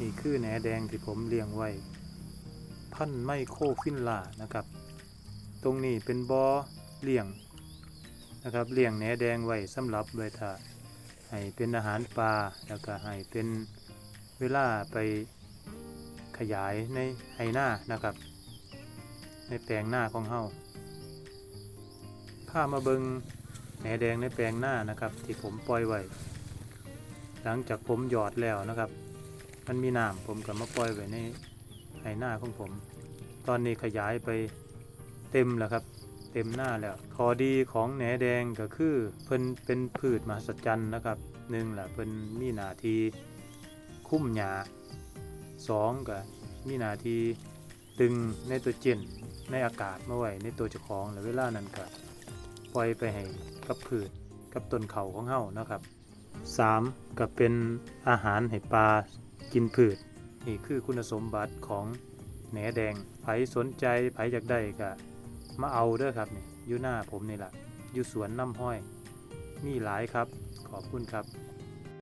นี่คือแหนแดงที่ผมเลี้ยงไว้ พันไมโครฟินลานะครับ ตรงนี้เป็นบอ่อเลี้ยงนะครับเลี้ยงแหนแดงไว้สำหรับไว้ถ้าให้เป็นอาหารปลาแล้วก็ให้เป็นเวลาไปขยายในไหหน้านะครับ ในแปลงหน้าของเฮาพามาเบิงแหนแดงในแปลงหน้านะครับ ที่ผมปล่อยไว้หลังจากผมหยอดแล้วนะครับ มันมีน้ำผมก็มาปล่อยไว้ในไหหน้าของผม ตอนนี้ขยายไปเต็มแล้วครับ เต็มหน้าแล้วข้อดีของแหนแดงก็คือเพิ่นเป็นพืชมหัศจรรย์นะครับหนึ่งแหละเพิ่นมีหน้าที่คุ้มหญ้าสองก็มีหน้าที่ดึงไนโตรเจนในอากาศมาไว้ในตัวเจ้าของแล้วเวลานั้นก็ปล่อยไปให้กับพืชกับต้นเขาของเฮานะครับสามก็เป็นอาหารให้ปลา กินพืช นี่คือคุณสมบัติของแหนแดงไผสนใจไผอยากได้ก็มาเอาเด้อครับนี่อยู่หน้าผมนี่แหละอยู่สวนน้ำห้อย มีหลายครับขอบคุณครับ